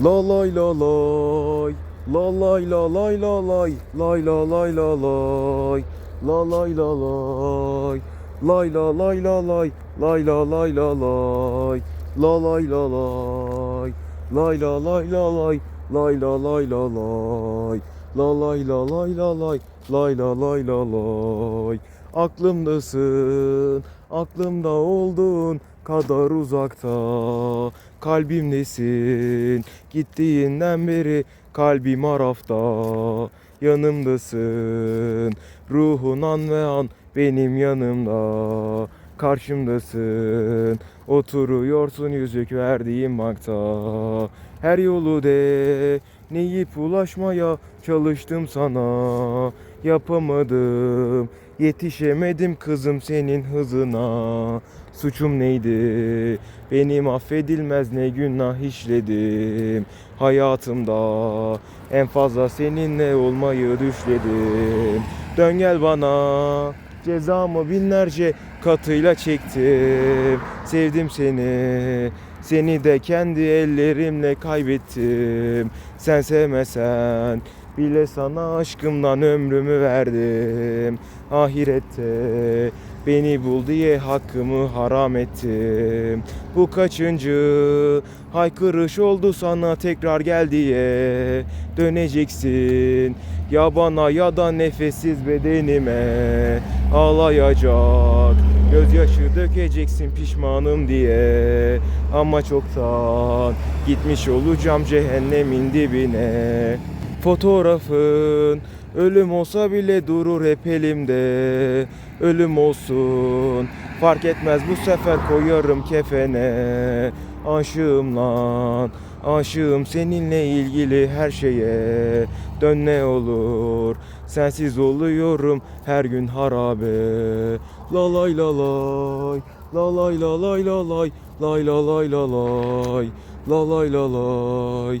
La lay la lay La lay la lay la lay Lay la lay la lay La lay la lay Lay la lay la lay Lay la lay la lay La lay la lay Lay la lay la lay Lay la lay la lay La lay la lay la lay Lay la lay la lay Aklımdasın Aklımda oldun kadar uzakta. Kalbimdesin Gittiğinden beri kalbim arafta. Yanımdasın. Ruhun an ve an benim yanımda Karşımdasın. Oturuyorsun yüzük verdiğim bakta Her yolu de Neyip ulaşmaya çalıştım sana. Yapamadım Yetişemedim kızım senin hızına. Suçum neydi? Benim affedilmez ne günah işledim. Hayatımda en fazla seninle olmayı düşledim. Dön gel bana Cezamı binlerce katıyla çektim. Sevdim seni. Seni de kendi ellerimle kaybettim. Sen sevmesen bile sana aşkımdan ömrümü verdim. Ahirette beni bul diye hakkımı haram ettim. Bu kaçıncı haykırış oldu sana tekrar gel diye Döneceksin. Ya bana ya da nefessiz bedenime Ağlayacak. Gözyaşı dökeceksin pişmanım diye. Ama çoktan gitmiş olacağım cehennemin dibine Fotoğrafın ölüm olsa bile durur hep elimde. Ölüm olsun fark etmez. Bu sefer koyarım kefene. Aşığım lan aşığım seninle ilgili her şeye. Dön ne olur sensiz oluyorum her gün harabe. La lay la lay La lay la lay la lay